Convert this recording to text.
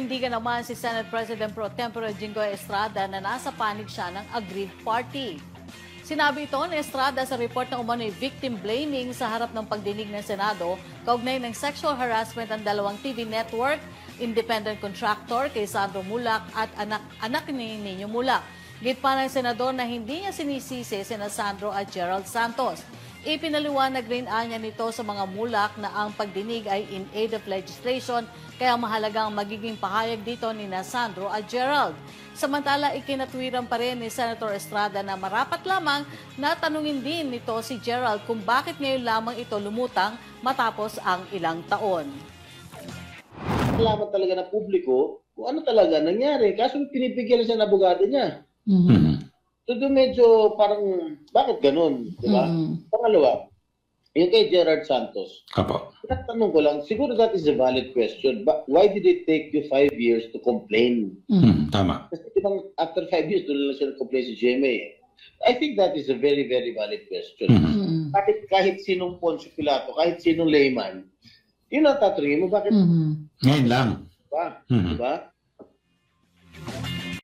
Naninindigan naman si Senate President Pro Tempore Jinggoy Estrada na nasa panig siya ng aggrieved party. Sinabi ito ni Estrada sa report ng umano'y victim blaming sa harap ng pagdinig ng Senado kaugnay ng sexual harassment ng dalawang TV network, independent contractor kay Sandro Mulak at anak, anak ni Nino Mulak. Git pa ng senador na hindi niya sinisisi sina Sandro at Gerald Santos. Ipinaliwanag rin anya nito sa mga mulak na ang pagdinig ay in aid of legislation kaya mahalagang magiging pahayag dito ni na Sandro at Gerald. Samantala, ikinatwiran pa rin ni Senator Estrada na marapat lamang na tanungin din nito si Gerald kung bakit ngayon lamang ito lumutang matapos ang ilang taon. Alaman talaga ng publiko kung ano talaga nangyari. Kaso pinipigil siya ng abogado niya. Mhm. So doon medyo parang, bakit ganun? Di ba? Mhm. Pangalawa, yung kay Gerard Santos, Apo. Tinatanong ko lang, siguro that is a valid question. But why did it take you five years to complain? Mhm. Tama. Kasi di ba, after five years, doon lang siya nag-complain si GMA. I think that is a very, very valid question. Mhm. Mm-hmm. Kahit, kahit sinong Poncio Pilato, kahit sinong layman, yun ang tatanungin mo, bakit Ngayon lang. ba? Mhm. Di ba?